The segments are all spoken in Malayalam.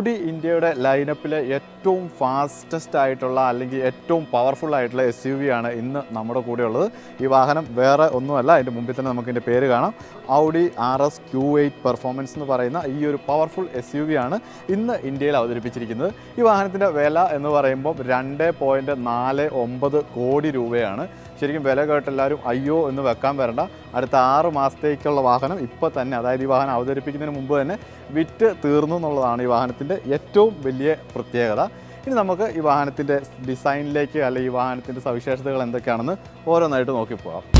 ഔഡി ഇന്ത്യയുടെ ലൈനപ്പിലെ ഏറ്റവും ഫാസ്റ്റസ്റ്റ് ആയിട്ടുള്ള അല്ലെങ്കിൽ ഏറ്റവും പവർഫുൾ ആയിട്ടുള്ള എസ് യു വി ആണ് ഇന്ന് നമ്മുടെ കൂടെ ഉള്ളത് ഈ വാഹനം വേറെ ഒന്നുമല്ല അതിന്റെ മുമ്പിൽ തന്നെ നമുക്ക് ഇതിന്റെ പേര് കാണാം. Audi R S Q eight performance എന്ന് പറയുന്ന ഈ ഒരു പവർഫുൾ എസ് യു വി ആണ് ഇന്ന് ഇന്ത്യയിൽ അവതരിപ്പിച്ചിരിക്കുന്നത്. ഈ വാഹനത്തിന്റെ വില എന്ന് പറയുമ്പോൾ രണ്ട് പോയിന്റ് നാല് ഒമ്പത് കോടി രൂപയാണ്. ശരിക്കും വില കേട്ട് എല്ലാവരും അയ്യോ എന്ന് വെക്കാൻ വരണ്ട. അടുത്ത ആറ് മാസത്തേക്കുള്ള വാഹനം ഇപ്പോൾ തന്നെ അതായത് ഈ വാഹനം അവതരിപ്പിക്കുന്നതിന് മുമ്പ് തന്നെ വിറ്റ് തീർന്നു എന്നുള്ളതാണ് ഈ വാഹനത്തിന്റെ ഏറ്റവും വലിയ പ്രത്യേകത. ഇനി നമുക്ക് ഈ വാഹനത്തിന്റെ ഡിസൈനിലേക്ക് അല്ലെങ്കിൽ ഈ വാഹനത്തിന്റെ സവിശേഷതകൾ എന്തൊക്കെയാണെന്ന് ഓരോന്നായിട്ട് നോക്കി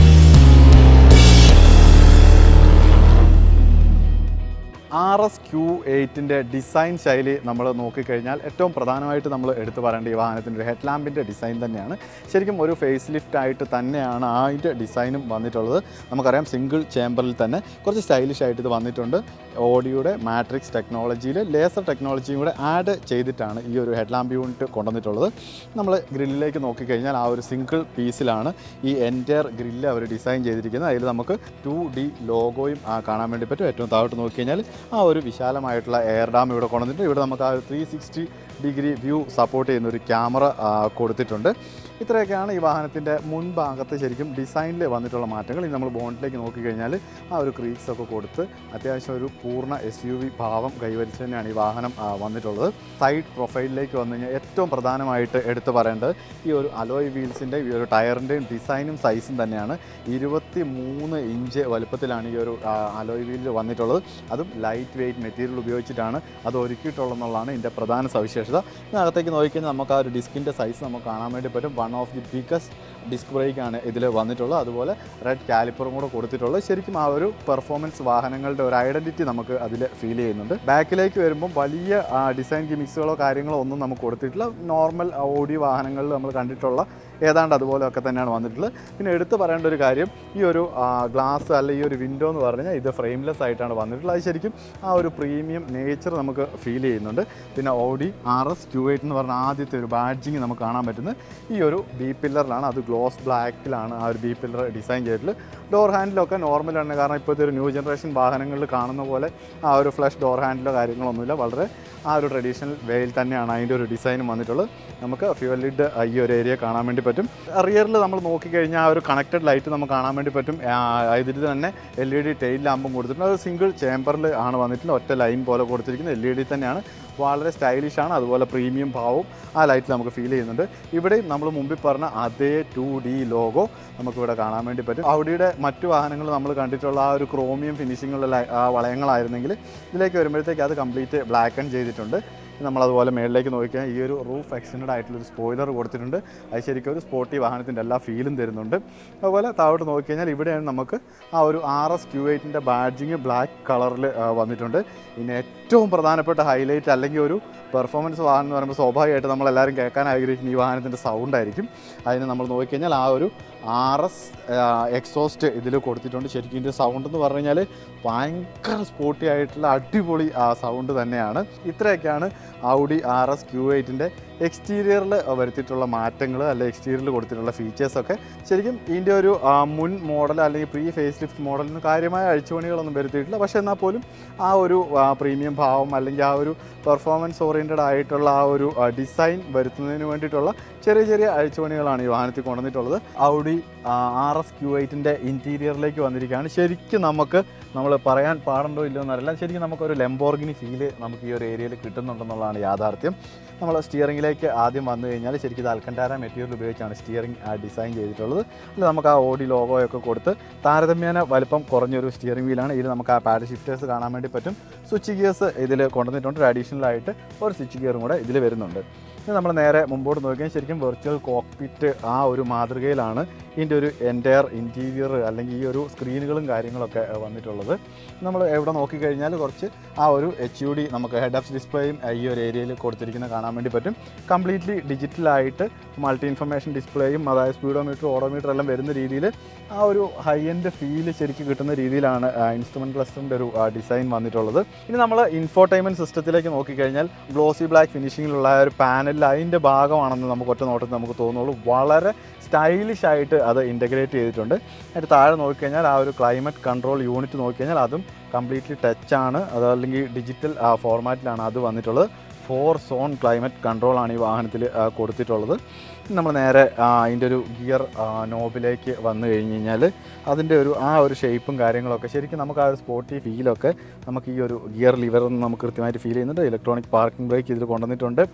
ആർ എസ് ക്യൂ എയ്റ്റിന്റെ ഡിസൈൻ ശൈലി നമ്മൾ നോക്കിക്കഴിഞ്ഞാൽ ഏറ്റവും പ്രധാനമായിട്ട് നമ്മൾ എടുത്തു പറയേണ്ട ഈ വാഹനത്തിന്റെ ഒരു ഹെഡ് ലാമ്പിന്റെ ഡിസൈൻ തന്നെയാണ്. ശരിക്കും ഒരു ഫേസ് ലിഫ്റ്റ് ആയിട്ട് തന്നെയാണ് അതിന്റെ ഡിസൈനും വന്നിട്ടുള്ളത്. നമുക്കറിയാം സിംഗിൾ ചേമ്പറിൽ തന്നെ കുറച്ച് സ്റ്റൈലിഷ് ആയിട്ട് ഇത് വന്നിട്ടുണ്ട്. ഓഡിയുടെ മാട്രിക്സ് ടെക്നോളജിയിൽ ലേസർ ടെക്നോളജിയും കൂടെ ആഡ് ചെയ്തിട്ടാണ് ഈ ഒരു ഹെഡ് ലാമ്പ് യൂണിറ്റ് കൊണ്ടുവന്നിട്ടുള്ളത്. നമ്മൾ ഗ്രില്ലിലേക്ക് നോക്കിക്കഴിഞ്ഞാൽ ആ ഒരു സിംഗിൾ പീസിലാണ് ഈ എന്റയർ ഗ്രില്ല് അവർ ഡിസൈൻ ചെയ്തിരിക്കുന്നത്. അതിൽ നമുക്ക് ടു ഡി ലോഗോയും കാണാൻ വേണ്ടി പറ്റും. ഏറ്റവും താഴോട്ട് നോക്കിക്കഴിഞ്ഞാൽ ആ ഒരു വിശാലമായിട്ടുള്ള എയർ ഡാം ഇവിടെ കൊണ്ടുവന്നിട്ട് ഇവിടെ നമുക്ക് ആ ത്രീ ഡിഗ്രി വ്യൂ സപ്പോർട്ട് ചെയ്യുന്ന ഒരു ക്യാമറ കൊടുത്തിട്ടുണ്ട്. ഇത്രയൊക്കെയാണ് ഈ വാഹനത്തിന്റെ മുൻഭാഗത്ത് ശരിക്കും ഡിസൈനിൽ വന്നിട്ടുള്ള മാറ്റങ്ങൾ. ഇനി നമ്മൾ ബോണ്ടിലേക്ക് നോക്കിക്കഴിഞ്ഞാൽ ആ ഒരു ക്രീക്സ് ഒക്കെ കൊടുത്ത് അത്യാവശ്യം ഒരു പൂർണ എസ് യു വി ഭാവം കൈവരിച്ച് തന്നെയാണ് ഈ വാഹനം വന്നിട്ടുള്ളത്. സൈഡ് പ്രൊഫൈലിലേക്ക് വന്നു കഴിഞ്ഞാൽ ഏറ്റവും പ്രധാനമായിട്ട് എടുത്തു പറയേണ്ടത് ഈ ഒരു അലോയ് വീൽസിന്റെ ഈ ഒരു ടയറിന്റെയും ഡിസൈനും സൈസും തന്നെയാണ്. ഇരുപത്തി മൂന്ന് ഇഞ്ച് വലുപ്പത്തിലാണ് ഈ ഒരു അലോയ് വീൽ വന്നിട്ടുള്ളത്. അതും ലൈറ്റ് വെയ്റ്റ് മെറ്റീരിയൽ ഉപയോഗിച്ചിട്ടാണ് അത് ഒരുക്കിയിട്ടുള്ളതെന്നുള്ളതാണ് ഇതിന്റെ പ്രധാന സവിശേഷത. ഇതിനകത്തേക്ക് നോക്കിക്കഴിഞ്ഞാൽ നമുക്ക് ആ ഒരു ഡിസ്കിന്റെ സൈസ് നമുക്ക് കാണാൻ വേണ്ടി പറ്റും. One of the biggest disc ബ്രേക്കാണ് ഇതിൽ വന്നിട്ടുള്ളത്. അതുപോലെ റെഡ് കാലിപ്പറും കൂടെ കൊടുത്തിട്ടുള്ളത്. ശരിക്കും ആ ഒരു പെർഫോമൻസ് വാഹനങ്ങളുടെ ഒരു ഐഡന്റിറ്റി നമുക്ക് അതിൽ ഫീൽ ചെയ്യുന്നുണ്ട്. ബാക്കിലേക്ക് വരുമ്പോൾ വലിയ ഡിസൈൻ ഗിമിക്സുകളോ കാര്യങ്ങളോ ഒന്നും നമുക്ക് കൊടുത്തിട്ടില്ല. നോർമൽ ഓഡി വാഹനങ്ങളിൽ നമ്മൾ കണ്ടിട്ടുള്ള ഏതാണ്ട് അതുപോലെയൊക്കെ തന്നെയാണ് വന്നിട്ടുള്ളത്. പിന്നെ എടുത്തു പറയേണ്ട ഒരു കാര്യം ഈ ഒരു ഗ്ലാസ് അല്ല ഈ ഒരു വിൻഡോ എന്ന് പറഞ്ഞാൽ ഇത് ഫ്രെയിംലെസ് ആയിട്ടാണ് വന്നിട്ടുള്ളത്. അത് ശരിക്കും ആ ഒരു പ്രീമിയം നേച്ചർ നമുക്ക് ഫീൽ ചെയ്യുന്നുണ്ട്. പിന്നെ Audi R S Q eight എന്ന് പറഞ്ഞ ആദ്യത്തെ ഒരു ബാഡ്ജിങ് നമുക്ക് കാണാൻ പറ്റുന്നത്. ഈ ഒരു ബി പില്ലറിലാണ് അത് ഗ്ലോസ് ബ്ലാക്കിലാണ് ആ ഒരു ബി പില്ലർ ഡിസൈൻ ചെയ്തിട്ടുള്ളത്. ഡോർ ഹാൻഡിലൊക്കെ നോർമലാണ് കാരണം ഇപ്പോഴത്തെ ഒരു ന്യൂ ജനറേഷൻ വാഹനങ്ങളിൽ കാണുന്ന പോലെ ആ ഒരു ഫ്ലഷ് ഡോർ ഹാൻഡിലോ കാര്യങ്ങളൊന്നുമില്ല. വളരെ ആ ഒരു ട്രഡീഷണൽ വേയിൽ തന്നെയാണ് അതിന്റെ ഒരു ഡിസൈനും വന്നിട്ടുള്ളത്. നമുക്ക് ഫ്യൂവൽ ലിഡ് ഈ ഒരു ഏരിയ കാണാൻ വേണ്ടി പറ്റും. റിയറിൽ നമ്മൾ നോക്കിക്കഴിഞ്ഞാൽ ആ ഒരു കണക്റ്റഡ് ലൈറ്റ് നമുക്ക് കാണാൻ വേണ്ടി പറ്റും. ഇതിൽ തന്നെ എൽ ഇ ഡി ടെയിൽ ലാമ്പും കൊടുത്തിട്ടുണ്ട്. അത് സിംഗിൾ ചേമ്പറിൽ ആണ് വന്നിട്ടുള്ളത്. ഒറ്റ ലൈൻ പോലെ കൊടുത്തിരിക്കുന്നത്. എൽ ഇ ഡി തന്നെയാണ്. വളരെ സ്റ്റൈലിഷ് ആണ്. അതുപോലെ പ്രീമിയം ഭാവവും ആ ലൈറ്റ് നമുക്ക് ഫീൽ ചെയ്യുന്നുണ്ട്. ഇവിടെയും നമ്മൾ മുമ്പിൽ പറഞ്ഞ അതേ ടു ഡി ലോഗോ നമുക്കിവിടെ കാണാൻ വേണ്ടി പറ്റും. ഔഡിയുടെ മറ്റു വാഹനങ്ങൾ നമ്മൾ കണ്ടിട്ടുള്ള ആ ഒരു ക്രോമിയം ഫിനിഷിങ്ങുള്ള വളയങ്ങളായിരുന്നെങ്കിൽ ഇതിലേക്ക് വരുമ്പോഴത്തേക്ക് അത് കംപ്ലീറ്റ് ബ്ലാക്ക് ആൻഡ് ചെയ്തിട്ടുണ്ട്. നമ്മളതുപോലെ മേളിലേക്ക് നോക്കിയാൽ ഈ ഒരു റൂഫ് എക്സ്റ്റൻഡ് ആയിട്ടുള്ള ഒരു സ്പോയിലർ കൊടുത്തിട്ടുണ്ട്. അത് ശരിക്കും ഒരു സ്പോർട്ടി വാഹനത്തിന്റെ എല്ലാ ഫീലും തരുന്നുണ്ട്. അതുപോലെ താഴോട്ട് നോക്കിക്കഴിഞ്ഞാൽ ഇവിടെയാണ് നമുക്ക് ആ ഒരു ആർ എസ് ക്യൂ എയ്റ്റിന്റെ ബാഡ്ജിങ് ബ്ലാക്ക് കളറിൽ വന്നിട്ടുണ്ട്. ഇനി ഏറ്റവും പ്രധാനപ്പെട്ട ഹൈലൈറ്റ് അല്ലെങ്കിൽ ഒരു പെർഫോമൻസ് വാഹനം എന്ന് പറയുമ്പോൾ സ്വാഭാവികമായിട്ട് നമ്മളെല്ലാവരും കേൾക്കാൻ ആഗ്രഹിക്കുന്ന ഈ വാഹനത്തിന്റെ സൗണ്ട് ആയിരിക്കും. അതിന് നമ്മൾ നോക്കിക്കഴിഞ്ഞാൽ ആ ഒരു ആർ എസ് എക്സോസ്റ്റ് ഇതിൽ കൊടുത്തിട്ടുണ്ട്. ശരിക്കും ഇതിന്റെ സൗണ്ട് എന്ന് പറഞ്ഞു കഴിഞ്ഞാൽ ഭയങ്കര സ്പോർട്ടി ആയിട്ടുള്ള അടിപൊളി സൗണ്ട് തന്നെയാണ്. ഇത്രയൊക്കെയാണ് ഔഡി ആർ എസ് ക്യൂ എയ്റ്റിന്റെ എക്സ്റ്റീരിയറിൽ വരുത്തിയിട്ടുള്ള മാറ്റങ്ങൾ അല്ലെ എക്സ്റ്റീരിയറിൽ കൊടുത്തിട്ടുള്ള ഫീച്ചേഴ്സൊക്കെ ശരിക്കും ഇതിന്റെ ഒരു മുൻ മോഡൽ അല്ലെങ്കിൽ പ്രീ ഫേസ് ലിഫ്റ്റ് മോഡലിന് കാര്യമായ അഴിച്ചുപണികളൊന്നും വരുത്തിയിട്ടില്ല. പക്ഷേ എന്നാൽ പോലും ആ ഒരു പ്രീമിയം ഭാവം അല്ലെങ്കിൽ ആ ഒരു പെർഫോമൻസ് ഓറിയന്റഡ് ആയിട്ടുള്ള ആ ഒരു ഡിസൈൻ വരുത്തുന്നതിന് വേണ്ടിയിട്ടുള്ള ചെറിയ ചെറിയ അഴിച്ചുപണികളാണ് ഈ വാഹനത്തിൽ കൊണ്ടുവന്നിട്ടുള്ളത്. ഔഡി ആർ എസ് ക്യൂ എയ്റ്റിന്റെ ഇന്റീരിയറിലേക്ക് വന്നിരിക്കുകയാണ്. ശരിക്കും നമുക്ക് നമ്മൾ പറയാൻ പാടുണ്ടോ ഇല്ലയോ എന്നറിയില്ല. ശരിക്കും നമുക്കൊരു ലെംബോർഗിനി ഫീൽ നമുക്ക് ഈ ഒരു ഏരിയയിൽ കിട്ടുന്നുണ്ടെന്നുള്ളതാണ് യാഥാർത്ഥ്യം. നമ്മൾ സ്റ്റിയറിംഗിലേക്ക് ആദ്യം വന്നു കഴിഞ്ഞാൽ ശരിക്കും ഇത് അൽക്കണ്ടാര മെറ്റീരിയൽ ഉപയോഗിച്ചാണ് സ്റ്റിയറിംഗ് ഡിസൈൻ ചെയ്തിട്ടുള്ളത്. അതിൽ നമുക്ക് ആ ഓഡി ലോഗോയൊക്കെ കൊടുത്ത് താരതമ്യേന വലിപ്പം കുറഞ്ഞൊരു സ്റ്റിയറിംഗ് വീലാണ് ഇതിൽ നമുക്ക് ആ പാഡ് ഷിഫ്റ്റേഴ്സ് കാണാൻ വേണ്ടി പറ്റും. സ്വിച്ച് ഗിയേഴ്സ് ഇതിൽ കൊണ്ടുവന്നിട്ടുണ്ട്. ആയിട്ട് ഒരു സ്വിച്ച് ഗിയറും കൂടെ ഇതിൽ വരുന്നുണ്ട്. ഇനി നമ്മൾ നേരെ മുമ്പോട്ട് നോക്കിയാൽ ശരിക്കും വെർച്വൽ കോക്പിറ്റ് ആ ഒരു മാതൃകയിലാണ് ഇതിന്റെ ഒരു എന്റയർ ഇന്റീരിയർ അല്ലെങ്കിൽ ഈ ഒരു സ്ക്രീനുകളും കാര്യങ്ങളൊക്കെ വന്നിട്ടുള്ളത്. നമ്മൾ എവിടെ നോക്കിക്കഴിഞ്ഞാൽ കുറച്ച് ആ ഒരു എച്ച് യു ഡി നമുക്ക് ഹെഡ് അപ്പ് ഡിസ്പ്ലേയും ഈ ഒരു ഏരിയയിൽ കൊടുത്തിരിക്കുന്ന കാണാൻ വേണ്ടി പറ്റും. കംപ്ലീറ്റ്ലി ഡിജിറ്റലായിട്ട് മൾട്ടി ഇൻഫർമേഷൻ ഡിസ്പ്ലേയും അതായത് സ്പീഡോമീറ്റർ ഓഡോമീറ്റർ എല്ലാം വരുന്ന രീതിയിൽ ആ ഒരു ഹൈ എൻഡ് ഫീൽ ശരിക്കും കിട്ടുന്ന രീതിയിലാണ് ഇൻസ്ട്രുമെന്റ് ക്ലസ്റ്ററിന്റെ ഒരു ഡിസൈൻ വന്നിട്ടുള്ളത്. ഇനി നമ്മൾ ഇൻഫോർടൈൻമെന്റ് സിസ്റ്റത്തിലേക്ക് നോക്കിക്കഴിഞ്ഞാൽ ഗ്ലോസി ബ്ലാക്ക് ഫിനിഷിങ്ങിലുള്ള ഒരു ഒരു പാനലിൽ അതിന്റെ ഭാഗമാണെന്ന് നമുക്ക് ഒറ്റ നോട്ടത്തിൽ നമുക്ക് തോന്നുള്ളൂ. വളരെ സ്റ്റൈലിഷ് ആയിട്ട് അത് ഇന്റഗ്രേറ്റ് ചെയ്തിട്ടുണ്ട്. അതിന്റെ താഴെ നോക്കിക്കഴിഞ്ഞാൽ ആ ഒരു ക്ലൈമറ്റ് കൺട്രോൾ യൂണിറ്റ് നോക്കിക്കഴിഞ്ഞാൽ അതും കംപ്ലീറ്റ്ലി ടച്ച് ആണ്. അത് അല്ലെങ്കിൽ ഡിജിറ്റൽ ഫോർമാറ്റിലാണ് അത് വന്നിട്ടുള്ളത്. ഫോർ സോൺ ക്ലൈമറ്റ് കൺട്രോളാണ് ഈ വാഹനത്തിൽ കൊടുത്തിട്ടുള്ളത്. നമ്മൾ നേരെ അതിന്റെ ഒരു ഗിയർ നോബിലേക്ക് വന്നു കഴിഞ്ഞ് കഴിഞ്ഞാൽ അതിന്റെ ഒരു ആ ഒരു ഷേപ്പും കാര്യങ്ങളൊക്കെ ശരിക്കും നമുക്ക് ആ ഒരു സ്പോർട്ടി ഫീലൊക്കെ നമുക്ക് ഈ ഒരു ഗിയർ ലിവർ നമുക്ക് കൃത്യമായിട്ട് ഫീൽ ചെയ്യുന്നുണ്ട്. ഇലക്ട്രോണിക് പാർക്കിംഗ് ബ്രേക്ക് ഇതിൽ കൊണ്ടുവന്നിട്ടുണ്ട്.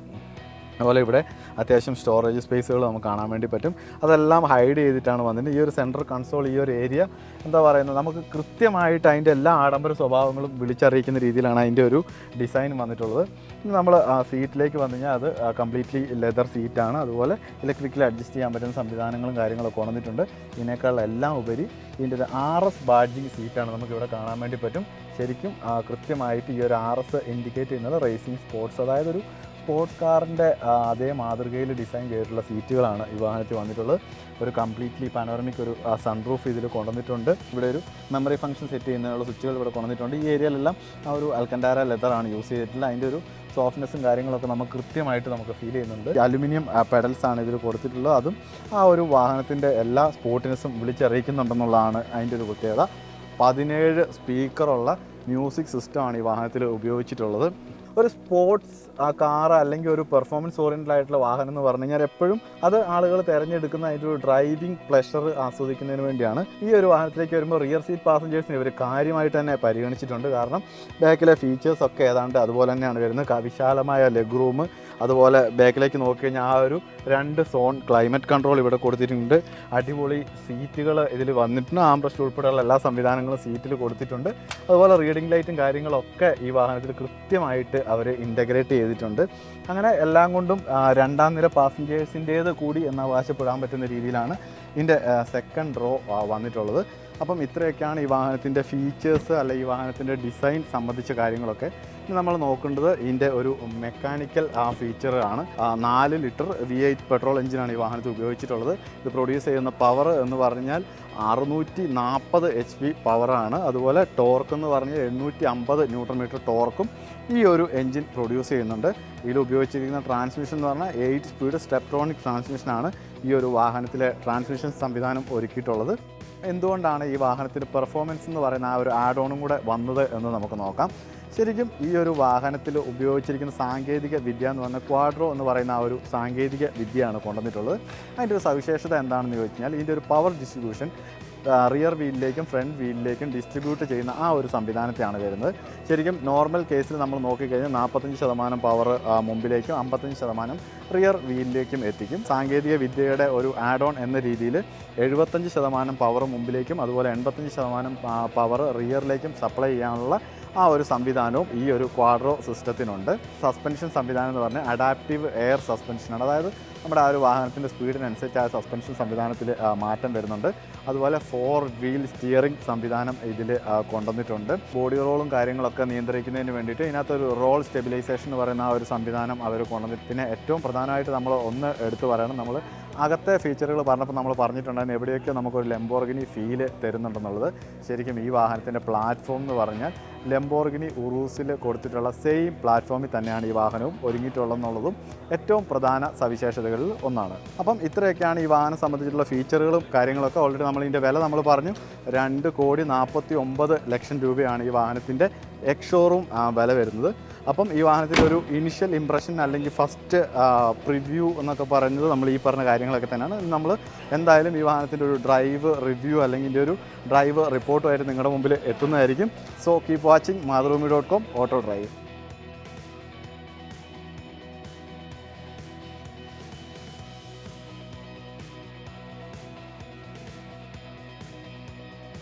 അതുപോലെ ഇവിടെ അത്യാവശ്യം സ്റ്റോറേജ് സ്പേസുകൾ നമുക്ക് കാണാൻ വേണ്ടി പറ്റും. അതെല്ലാം ഹൈഡ് ചെയ്തിട്ടാണ് വന്നിട്ട് ഈ ഒരു സെൻട്രൽ കൺസോൾ ഈ ഒരു ഏരിയ എന്താ പറയുന്നത്? നമുക്ക് കൃത്യമായിട്ട് അതിന്റെ എല്ലാ ആഡംബര സ്വഭാവങ്ങളും വിളിച്ചറിയിക്കുന്ന രീതിയിലാണ് അതിന്റെ ഒരു ഡിസൈൻ വന്നിട്ടുള്ളത്. നമ്മൾ സീറ്റിലേക്ക് വന്നു കഴിഞ്ഞാൽ അത് കംപ്ലീറ്റ്ലി ലെതർ സീറ്റാണ് അതുപോലെ ഇലക്ട്രിക്കലി അഡ്ജസ്റ്റ് ചെയ്യാൻ പറ്റുന്ന സംവിധാനങ്ങളും കാര്യങ്ങളൊക്കെ വന്നിട്ടുണ്ട്. ഇതിനേക്കാൾ എല്ലാം ഉപരി ഇതിന്റെ ഒരു ആർ എസ് ബാഡ്ജിങ് സീറ്റാണ് നമുക്ക് ഇവിടെ കാണാൻ വേണ്ടി പറ്റും. ശരിക്കും കൃത്യമായിട്ട് ഈ ഒരു ആർ എസ് ഇൻഡിക്കേറ്റ് ചെയ്യുന്നത് റേസിംഗ് സ്പോർട്സ് അതായത് ഒരു സ്പോർട്സ് കാറിന്റെ അതേ മാതൃകയിൽ ഡിസൈൻ ചെയ്തിട്ടുള്ള സീറ്റുകളാണ് ഈ വാഹനത്തിൽ വന്നിട്ടുള്ളത്. ഒരു കംപ്ലീറ്റ്ലി പാനോറമിക് ഒരു സൺറൂഫ് ഇതിൽ കൊണ്ടുവന്നിട്ടുണ്ട്. ഇവിടെ ഒരു മെമ്മറി ഫംഗ്ഷൻ സെറ്റ് ചെയ്യുന്നതിനുള്ള സ്വിച്ചുകൾ ഇവിടെ കൊണ്ടുവന്നിട്ടുണ്ട്. ഈ ഏരിയയിലെല്ലാം ആ ഒരു അൽക്കൻഡാര ലെതറാണ് യൂസ് ചെയ്തിട്ടുള്ളത്. അതിന്റെ ഒരു സോഫ്റ്റ്നെസ്സും കാര്യങ്ങളൊക്കെ നമുക്ക് കൃത്യമായിട്ട് നമുക്ക് ഫീൽ ചെയ്യുന്നുണ്ട്. അലുമിനിയം പെഡൽസ് ആണ് ഇതിൽ കൊടുത്തിട്ടുള്ളത്. അതും ആ ഒരു വാഹനത്തിന്റെ എല്ലാ സ്പോർട്ടിനെസും വിളിച്ചറിയിക്കുന്നുണ്ടെന്നുള്ളതാണ് അതിന്റെ ഒരു പ്രത്യേകത. പതിനേഴ് സ്പീക്കറുള്ള മ്യൂസിക് സിസ്റ്റമാണ് ഈ വാഹനത്തിൽ ഉപയോഗിച്ചിട്ടുള്ളത്. ഒരു സ്പോർട്സ് കാർ അല്ലെങ്കിൽ ഒരു പെർഫോമൻസ് ഓറിയന്റഡ് ആയിട്ടുള്ള വാഹനം എന്ന് പറഞ്ഞു കഴിഞ്ഞാൽ എപ്പോഴും അത് ആളുകൾ തിരഞ്ഞെടുക്കുന്ന അതിന്റെ ഒരു ഡ്രൈവിംഗ് പ്ലഷർ ആസ്വദിക്കുന്നതിന് വേണ്ടിയാണ്. ഈ ഒരു വാഹനത്തിലേക്ക് വരുമ്പോൾ റിയർ സീറ്റ് പാസഞ്ചേഴ്സിനെ ഇവർ കാര്യമായിട്ട് തന്നെ പരിഗണിച്ചിട്ടുണ്ട്. കാരണം ബാക്കിലെ ഫീച്ചേഴ്സ് ഒക്കെ ഏതാണ്ട് അതുപോലെ തന്നെയാണ് വരുന്നത്. വിശാലമായ ലെഗ് റൂം അതുപോലെ ബാക്കിലേക്ക് നോക്കിക്കഴിഞ്ഞാൽ ആ ഒരു രണ്ട് സോൺ ക്ലൈമറ്റ് കൺട്രോൾ ഇവിടെ കൊടുത്തിട്ടുണ്ട്. അടിപൊളി സീറ്റുകൾ ഇതിൽ വന്നിട്ടുണ്ട്. ആംബ്രസ്റ്റ് ഉൾപ്പെടെയുള്ള എല്ലാ സംവിധാനങ്ങളും സീറ്റിൽ കൊടുത്തിട്ടുണ്ട്. അതുപോലെ റീഡിംഗ് ലൈറ്റും കാര്യങ്ങളൊക്കെ ഈ വാഹനത്തിൽ കൃത്യമായിട്ട് അവർ ഇന്റഗ്രേറ്റ് ചെയ്തിട്ടുണ്ട്. അങ്ങനെ എല്ലാം കൊണ്ടും രണ്ടാം നിര പാസഞ്ചേഴ്സിന്റേത് കൂടി എന്ന് അവകാശപ്പെടാൻ പറ്റുന്ന രീതിയിലാണ് ഇതിന്റെ സെക്കൻഡ് റോ വന്നിട്ടുള്ളത്. അപ്പം ഇത്രയൊക്കെയാണ് ഈ വാഹനത്തിന്റെ ഫീച്ചേഴ്സ് അല്ലെ ഈ വാഹനത്തിന്റെ ഡിസൈൻ സംബന്ധിച്ച കാര്യങ്ങളൊക്കെ. നമ്മൾ നോക്കേണ്ടത് ഇതിന്റെ ഒരു മെക്കാനിക്കൽ ആ, നാല് ലിറ്റർ വി എയ്റ്റ് പെട്രോൾ എഞ്ചിനാണ് ഈ വാഹനത്തിൽ ഉപയോഗിച്ചിട്ടുള്ളത്. ഇത് പ്രൊഡ്യൂസ് ചെയ്യുന്ന പവർ എന്ന് പറഞ്ഞാൽ അറുന്നൂറ്റി നാൽപ്പത് എച്ച് പി പവറാണ് അതുപോലെ ടോർക്ക് എന്ന് പറഞ്ഞാൽ എണ്ണൂറ്റി അമ്പത് ന്യൂട്രൺ മീറ്റർ ടോർക്കും ഈ ഒരു എഞ്ചിൻ പ്രൊഡ്യൂസ് ചെയ്യുന്നുണ്ട്. ഇതിൽ ഉപയോഗിച്ചിരിക്കുന്ന ട്രാൻസ്മിഷൻ എന്ന് പറഞ്ഞാൽ എയ്റ്റ് സ്പീഡ് സ്റ്റെപ്ട്രോണിക് ട്രാൻസ്മിഷനാണ് ഈ ഒരു വാഹനത്തിലെ ട്രാൻസ്മിഷൻ സംവിധാനം ഒരുക്കിയിട്ടുള്ളത്. എന്തുകൊണ്ടാണ് ഈ വാഹനത്തിന് പെർഫോമൻസ് എന്ന് പറയുന്ന ആ ഒരു ആഡ് ഓണും കൂടെ വന്നത് എന്ന് നമുക്ക് നോക്കാം. ശരിക്കും ഈ ഒരു വാഹനത്തിൽ ഉപയോഗിച്ചിരിക്കുന്ന സാങ്കേതിക വിദ്യ എന്ന് പറഞ്ഞാൽ ക്വാഡ്രോ എന്ന് പറയുന്ന ആ ഒരു സാങ്കേതിക വിദ്യയാണ് കൊണ്ടുവന്നിട്ടുള്ളത്. അതിന്റെ ഒരു സവിശേഷത എന്താണെന്ന് ചോദിച്ചു കഴിഞ്ഞാൽ ഇതിന്റെ ഒരു പവർ ഡിസ്ട്രിബ്യൂഷൻ റിയർ വീലിലേക്കും ഫ്രണ്ട് വീലിലേക്കും ഡിസ്ട്രിബ്യൂട്ട് ചെയ്യുന്ന ആ ഒരു സംവിധാനത്തെയാണ് വരുന്നത്. ശരിക്കും നോർമൽ കേസിൽ നമ്മൾ നോക്കിക്കഴിഞ്ഞാൽ നാൽപ്പത്തഞ്ച് ശതമാനം പവർ മുമ്പിലേക്കും അമ്പത്തഞ്ച് ശതമാനം റിയർ വീലിലേക്കും എത്തിക്കും. സാങ്കേതിക വിദ്യയുടെ ഒരു ആഡ് ഓൺ എന്ന രീതിയിൽ എഴുപത്തഞ്ച് ശതമാനം പവർ മുമ്പിലേക്കും അതുപോലെ എൺപത്തഞ്ച് ശതമാനം പവർ റിയറിലേക്കും സപ്ലൈ ചെയ്യാനുള്ള ആ ഒരു സംവിധാനവും ഈ ഒരു ക്വാഡ്രോ സിസ്റ്റത്തിനുണ്ട് സസ്പെൻഷൻ സംവിധാനം എന്ന് പറഞ്ഞാൽ അഡാപ്റ്റീവ് എയർ സസ്പെൻഷനാണ് അതായത് നമ്മുടെ ആ ഒരു വാഹനത്തിന്റെ സ്പീഡിനനുസരിച്ച് ആ സസ്പെൻഷൻ സംവിധാനത്തിൽ മാറ്റം വരുന്നുണ്ട്. അതുപോലെ ഫോർ വീൽ സ്റ്റിയറിംഗ് സംവിധാനം ഇതിൽ കൊണ്ടുവന്നിട്ടുണ്ട്. ബോഡി റോളും കാര്യങ്ങളൊക്കെ നിയന്ത്രിക്കുന്നതിന് വേണ്ടിയിട്ട് ഇതിനകത്തൊരു റോൾ സ്റ്റെബിലൈസേഷൻ എന്ന് പറയുന്ന ആ ഒരു സംവിധാനം അവർ കൊണ്ടുവന്നിട്ട് പിന്നെ ഏറ്റവും പ്രധാനമായിട്ട് നമ്മൾ ഒന്ന് എടുത്തു പറയണം. നമ്മൾ അകത്തെ ഫീച്ചറുകൾ പറഞ്ഞപ്പോൾ നമ്മൾ പറഞ്ഞിട്ടുണ്ടായിരുന്നു എവിടെയൊക്കെ നമുക്കൊരു ലെംബോർഗിനി ഫീൽ തരുന്നുണ്ടെന്നുള്ളത്. ശരിക്കും ഈ വാഹനത്തിന്റെ പ്ലാറ്റ്ഫോം എന്ന് പറഞ്ഞാൽ ലെംബോർഗിനി ഉറൂസിൽ കൊടുത്തിട്ടുള്ള സെയിം പ്ലാറ്റ്ഫോമിൽ തന്നെയാണ് ഈ വാഹനവും ഒരുങ്ങിയിട്ടുള്ളതെന്നുള്ളതും ഏറ്റവും പ്രധാന സവിശേഷതകളിൽ ഒന്നാണ്. അപ്പം ഇത്രയൊക്കെയാണ് ഈ വാഹനം സംബന്ധിച്ചിട്ടുള്ള ഫീച്ചറുകളും കാര്യങ്ങളൊക്കെ. ഓൾറെഡി നമ്മൾ ഇതിന്റെ വില നമ്മൾ പറഞ്ഞു. രണ്ട് കോടി നാൽപ്പത്തി ഒമ്പത് ലക്ഷം രൂപയാണ് ഈ വാഹനത്തിന്റെ എക്സ്ഷോറൂം വില വരുന്നത്. അപ്പം ഈ വാഹനത്തിന്റെ ഒരു ഇനിഷ്യൽ ഇംപ്രഷൻ അല്ലെങ്കിൽ ഫസ്റ്റ് പ്രിവ്യൂ എന്നൊക്കെ പറയുന്നത് നമ്മൾ ഈ പറഞ്ഞ കാര്യങ്ങളൊക്കെ തന്നെയാണ്. നമ്മൾ എന്തായാലും ഈ വാഹനത്തിന്റെ ഒരു ഡ്രൈവ് റിവ്യൂ അല്ലെങ്കിൽ ഒരു ഡ്രൈവ് റിപ്പോർട്ടുമായിട്ട് നിങ്ങളുടെ മുമ്പിൽ എത്തുന്നതായിരിക്കും. So keep watching Mathrubhumi dot com auto drive